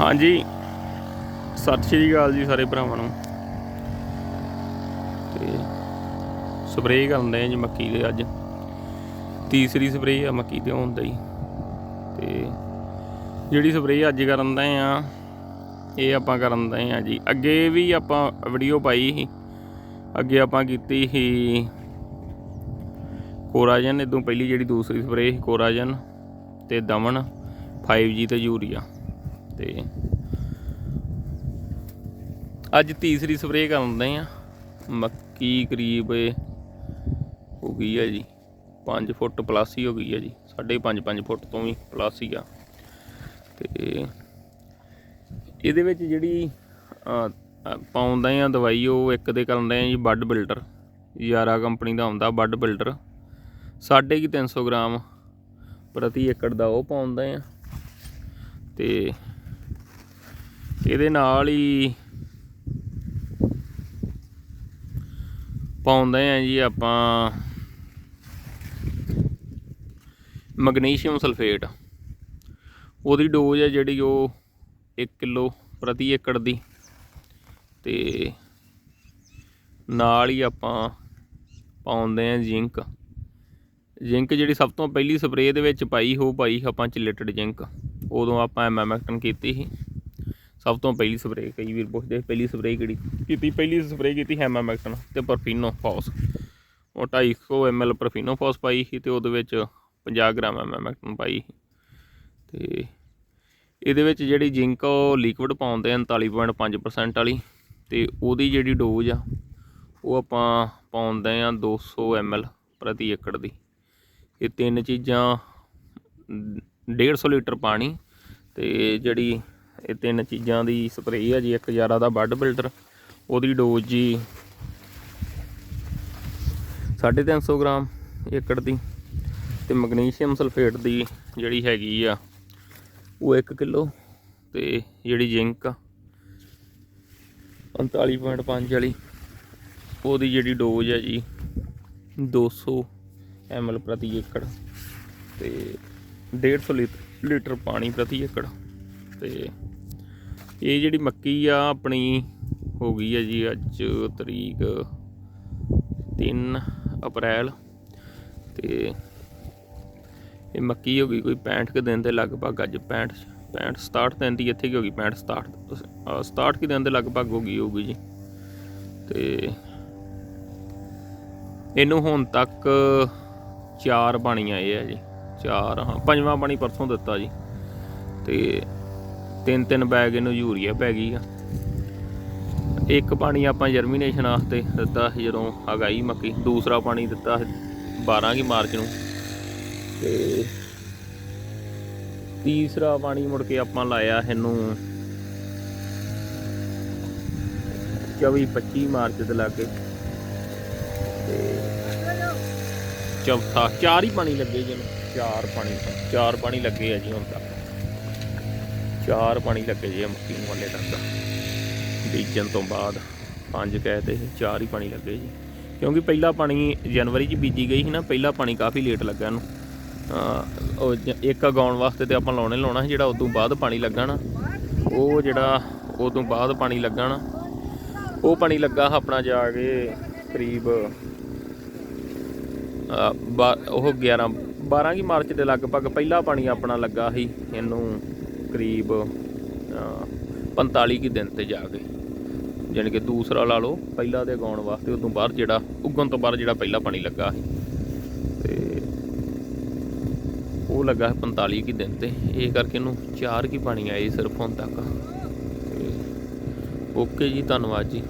ਹਾਂਜੀ। ਸਤਿ ਸ਼੍ਰੀ ਅਕਾਲ ਜੀ ਸਾਰੇ ਭਰਾਵਾਂ ਨੂੰ। ਤੇ ਸਪਰੇਅ ਕਰਨ ਦੇ ਜੀ ਮੱਕੀ ਦੇ ਅੱਜ। ਤੀਸਰੀ ਸਪਰੇਅ ਆ ਮੱਕੀ ਦੇ ਹੋਣ ਦੀ। ਤੇ ਜਿਹੜੀ ਸਪਰੇਅ ਅੱਜ ਕਰਨ ਦਾ ਆ, ਇਹ ਆਪਾਂ ਕਰਨ ਦੇ ਆ ਜੀ। ਅੱਗੇ ਵੀ ਆਪਾਂ ਵੀਡੀਓ ਪਾਈ ਸੀ। ਅੱਗੇ ਆਪਾਂ ਕੀਤੀ ਸੀ ਕੋਰਾਜਨ। ਇਦੋਂ ਪਹਿਲੀ ਜਿਹੜੀ ਦੂਸਰੀ ਸਪਰੇਅ ਸੀ ਕੋਰਾਜਨ ਤੇ ਦਮਨ 5G ਤੇ ਯੂਰੀਆ। ਤੇ ਅੱਜ ਤੀਸਰੀ ਸਪਰੇਅ ਕਰਨ ਦੇ ਆ। ਮੱਕੀ ਕਰੀਬ ਹੋ ਗਈ ਹੈ ਜੀ। 5 ਫੁੱਟ ਪਲੱਸ ਹੀ ਹੋ ਗਈ ਹੈ ਜੀ। 5.5 5 ਫੁੱਟ ਤੋਂ ਵੀ ਪਲੱਸ ਹੀ ਆ। ਤੇ ਇਹਦੇ ਵਿੱਚ ਜਿਹੜੀ ਪਾਉਂਦਾ ਆ ਦਵਾਈ, ਉਹ ਇੱਕ ਦੇ ਕਰਦੇ ਆ ਜੀ ਬੱਡ ਬਿਲਡਰ ਯਾਰਾ ਕੰਪਨੀ ਦਾ ਆਉਂਦਾ ਬੱਡ ਬਿਲਡਰ ਸਾਢੇ ਕੀ 300 ਗ੍ਰਾਮ ਪ੍ਰਤੀ ਏਕੜ ਦਾ ਉਹ ਪਾਉਂਦੇ ਆ। ਤੇ ਇਹਦੇ ਨਾਲ ਹੀ ਪਾਉਂਦੇ ਆ ਜੀ ਆਪਾਂ ਮੈਗਨੀਸ਼ੀਅਮ ਸਲਫੇਟ। ਉਹਦੀ ਡੋਜ਼ ਹੈ ਜਿਹੜੀ ਉਹ 1 ਕਿਲੋ ਪ੍ਰਤੀ ਏਕੜ ਦੀ। ਤੇ ਨਾਲ ਹੀ ਆਪਾਂ ਪਾਉਂਦੇ ਆ ਜ਼ਿੰਕ। ਜ਼ਿੰਕ ਜਿਹੜੀ ਸਭ ਤੋਂ ਪਹਿਲੀ ਸਪਰੇਅ ਦੇ ਵਿੱਚ ਪਾਈ ਹੋ ਪਾਈ ਆਪਾਂ ਚਿਲੇਟਡ ਜ਼ਿੰਕ। ਉਦੋਂ ਆਪਾਂ ਐਮਐਮਐਕਟਨ ਕੀਤੀ ਸੀ। ਸਭ ਤੋਂ ਪਹਿਲੀ ਸਪਰੇਅ ਕਈ ਵੀਰ ਪੁੱਛਦੇ ਪਹਿਲੀ ਸਪਰੇਅ ਕਿਹੜੀ? ਕੀਤੀ, ਪਹਿਲੀ ਸਪਰੇਅ ਕੀਤੀ ਹੈਮਾਮੈਕਟਨ ਤੇ ਪਰਫੀਨੋ ਫੌਸ ਉਹ 250 ml ਪਰਫੀਨੋ ਫੌਸ ਪਾਈ ਸੀ ਤੇ ਉਹਦੇ ਵਿੱਚ 50 ਗ੍ਰਾਮ ਐਮਐਮਐਕਟਨ ਪਾਈ ਸੀ। ਤੇ ਇਹਦੇ ਵਿੱਚ ਜਿਹੜੀ ਜ਼ਿੰਕ ਉਹ ਲਿਕਵਿਡ ਪਾਉਂਦੇ ਆ 39.5% ਵਾਲੀ ਤੇ ਉਹਦੀ ਜਿਹੜੀ ਡੋਜ਼ ਆ, ਉਹ ਆਪਾਂ ਪਾਉਂਦੇ ਆ 200 ml ਪ੍ਰਤੀ ਏਕੜ ਦੀ। ਇਹ ਤਿੰਨ ਚੀਜ਼ਾਂ 150 ਲੀਟਰ ਪਾਣੀ ਤੇ ਜਿਹੜੀ ਇਹ ਤਿੰਨ ਚੀਜ਼ਾਂ ਦੀ ਸਪਰੇਅ ਆ ਜੀ, ਇੱਕ ਹਜ਼ਾਰਾ ਦਾ ਬੱਡ ਬਿਲਡਰ ਉਹਦੀ ਡੋਜ਼ ਜੀ 350 ਗ੍ਰਾਮ ਏਕੜ ਦੀ ਤੇ ਮੈਗਨੀਸ਼ੀਅਮ ਸਲਫੇਟ ਦੀ ਜਿਹੜੀ ਹੈਗੀ ਆ, ਉਹ 1 ਕਿਲੋ ਤੇ ਜਿਹੜੀ ਜ਼ਿੰਕ ਆ 39.5 ਵਾਲੀ, ਉਹਦੀ ਜਿਹੜੀ ਡੋਜ਼ ਹੈ ਜੀ 200 ml ਪ੍ਰਤੀ ਏਕੜ ਤੇ 150 ਲੀਟਰ ਲੀਟਰ ਪਾਣੀ ਪ੍ਰਤੀ ਏਕੜ। ਤੇ ਇਹ ਜਿਹੜੀ ਮੱਕੀ ਆ, ਆਪਣੀ ਹੋ ਗਈ ਹੈ ਜੀ ਅੱਜ ਤਰੀਕ 3 ਅਪ੍ਰੈਲ ਤੇ ਇਹ ਮੱਕੀ ਹੋ ਗਈ ਕੋਈ 65 ਕੁ ਦਿਨ ਦੇ ਲਗਭਗ ਅੱਜ 65 65 67 ਦਿਨ ਦੀ ਇੱਥੇ ਕੀ ਹੋ ਗਈ 65 67 ਅਹ 67 ਕੁ ਦਿਨ ਦੇ ਲਗਭਗ ਹੋ ਗਈ ਹੋਊਗੀ ਜੀ। ਤੇ ਇਹਨੂੰ ਹੁਣ ਤੱਕ ਚਾਰ ਪਾਣੀ ਆਏ ਆ ਜੀ, ਚਾਰ, ਹਾਂ, ਪੰਜਵਾਂ ਪਾਣੀ ਪਰਸੋਂ ਦਿੱਤਾ ਜੀ। ਤੇ ਤਿੰਨ ਤਿੰਨ ਬੈਗ ਇਹਨੂੰ ਯੂਰੀਆ ਪੈ ਗਈ ਆ। ਇੱਕ ਪਾਣੀ ਆਪਾਂ ਜਰਮੀਨੇਸ਼ਨ ਵਾਸਤੇ ਦਿੱਤਾ ਸੀ, ਜਦੋਂ ਅਗਾਈ ਮੱਕੀ। ਦੂਸਰਾ ਪਾਣੀ ਦਿੱਤਾ ਸੀ 12 ਕੀ ਮਾਰਚ ਨੂੰ। ਤੇ ਤੀਸਰਾ ਪਾਣੀ ਮੁੜ ਕੇ ਆਪਾਂ ਲਾਇਆ ਇਹਨੂੰ 24 25 ਮਾਰਚ ਦੇ ਲਾਗੇ। ਤੇ ਚੌਥਾ, ਚਾਰ ਹੀ ਪਾਣੀ ਲੱਗੇ ਜਿਹਨੂੰ ਚਾਰ ਪਾਣੀ ਚਾਰ ਪਾਣੀ ਲੱਗੇ ਆ ਜੀ ਹੁਣ ਤੱਕ। ਚਾਰ ਪਾਣੀ ਲੱਗੇ ਜੇ ਮੱਕੀ ਨੂੰ ਹਲੇ ਤੱਕ। ਬੀਜਣ ਤੋਂ ਬਾਅਦ ਪੰਜ ਕਹਿ ਤੇ ਚਾਰ ਹੀ ਪਾਣੀ ਲੱਗੇ ਜੀ। ਕਿਉਂਕਿ ਪਹਿਲਾ ਪਾਣੀ ਜਨਵਰੀ 'ਚ ਬੀਜੀ ਗਈ ਸੀ ਨਾ, ਪਹਿਲਾ ਪਾਣੀ ਕਾਫੀ ਲੇਟ ਲੱਗਾ ਇਹਨੂੰ। ਉਹ ਇੱਕ ਉਗਾਉਣ ਵਾਸਤੇ ਤੇ ਆਪਾਂ ਲਾਉਣੇ ਲਾਉਣਾ ਸੀ ਜਿਹੜਾ ਉਦੋਂ ਬਾਅਦ ਪਾਣੀ ਲੱਗਾ ਉਹ ਜਿਹੜਾ ਉਦੋਂ ਬਾਅਦ ਪਾਣੀ ਲੱਗਾ ਨਾ ਉਹ ਪਾਣੀ ਲੱਗਾ ਆਪਣਾ ਜਾ ਕੇ ਕਰੀਬ, ਅਹ ਉਹ 11 12 ਕੀ ਮਾਰਚ ਦੇ ਲਗਭਗ ਪਹਿਲਾ ਪਾਣੀ ਆਪਣਾ ਲੱਗਾ ਸੀ ਇਹਨੂੰ। ਕਰੀਬ, ਅਹ 45 ਕੀ ਦਿਨ ਤੇ ਜਾ ਕੇ। ਜਾਣੀ ਕਿ ਦੂਸਰਾ ਲਾ ਲਓ, ਪਹਿਲਾ ਦੇ ਉਗਾਉਣ ਵਾਸਤੇ ਉਦੋਂ ਬਾਅਦ ਜਿਹੜਾ, ਉਗਣ ਤੋਂ ਬਾਅਦ ਜਿਹੜਾ ਪਹਿਲਾ ਪਾਣੀ ਲੱਗਾ ਸੀ। ਤੇ ਉਹ ਲੱਗਾ ਸੀ 45 ਕੀ ਦਿਨ ਤੇ। ਇਹ ਕਰਕੇ ਇਹਨੂੰ ਚਾਰ ਕੀ ਪਾਣੀ ਆਏ ਸਿਰਫ ਹੁਣ ਤੱਕ। ਤੇ ਓਕੇ ਜੀ, ਧੰਨਵਾਦ ਜੀ।